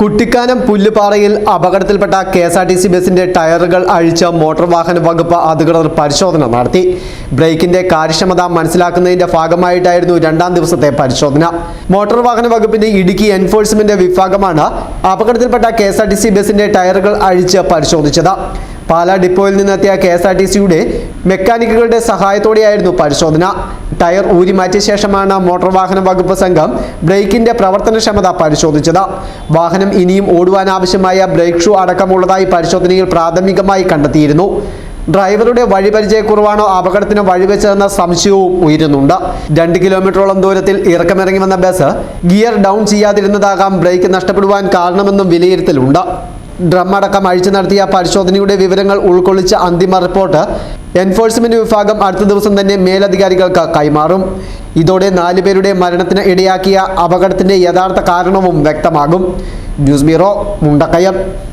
കുട്ടിക്കാനം പുല്ലുപാറയിൽ അപകടത്തിൽപ്പെട്ട K S R T C ബസിന്റെ ടയറുകൾ അഴിച്ച മോട്ടോർ വാഹന വകുപ്പ് അധികൃതർ പരിശോധന നടത്തി. ബ്രേക്കിന്റെ കാര്യക്ഷമത മനസ്സിലാക്കുന്നതിന്റെ ഭാഗമായിട്ടായിരുന്നു രണ്ടാം ദിവസത്തെ പരിശോധന. മോട്ടോർ വാഹന വകുപ്പിന്റെ ഇടുക്കി എൻഫോഴ്സ്മെന്റ് വിഭാഗമാണ് അപകടത്തിൽപ്പെട്ട K S R T C ബസിന്റെ ടയറുകൾ അഴിച്ച് പരിശോധിച്ചത്. പാലാ ഡിപ്പോയിൽ നിന്നെത്തിയ കെ എസ് ആർ ടി സിയുടെ മെക്കാനിക്കുകളുടെ സഹായത്തോടെയായിരുന്നു പരിശോധന. ടയർ ഊരി മാറ്റിയ ശേഷമാണ് മോട്ടോർ വാഹന വകുപ്പ് സംഘം ബ്രേക്കിന്റെ പ്രവർത്തനക്ഷമത പരിശോധിച്ചത്. വാഹനം ഇനിയും ഓടുവാനാവശ്യമായ ബ്രേക്ക് ഷൂ അടക്കമുള്ളതായി പരിശോധനയിൽ പ്രാഥമികമായി കണ്ടെത്തിയിരുന്നു. ഡ്രൈവറുടെ വഴിപരിചയക്കുറവാണോ അപകടത്തിന് വഴിവെച്ചതെന്ന സംശയവും ഉയരുന്നുണ്ട്. രണ്ട് കിലോമീറ്ററോളം ദൂരത്തിൽ ഇറക്കമിറങ്ങി വന്ന ബസ് ഗിയർ ഡൗൺ ചെയ്യാതിരുന്നതാകാം ബ്രേക്ക് നഷ്ടപ്പെടുവാൻ കാരണമെന്നും വിലയിരുത്തലുണ്ട്. ഡ്രം അടക്കം അഴിച്ചു നടത്തിയ പരിശോധനയുടെ വിവരങ്ങൾ ഉൾക്കൊള്ളിച്ച അന്തിമ റിപ്പോർട്ട് എൻഫോഴ്സ്മെന്റ് വിഭാഗം അടുത്ത ദിവസം തന്നെ മേലധികാരികൾക്ക് കൈമാറും. ഇതോടെ നാലുപേരുടെ മരണത്തിന് ഇടയാക്കിയ അപകടത്തിന്റെ യഥാർത്ഥ കാരണവും വ്യക്തമാകും. News bureau Mundakayam.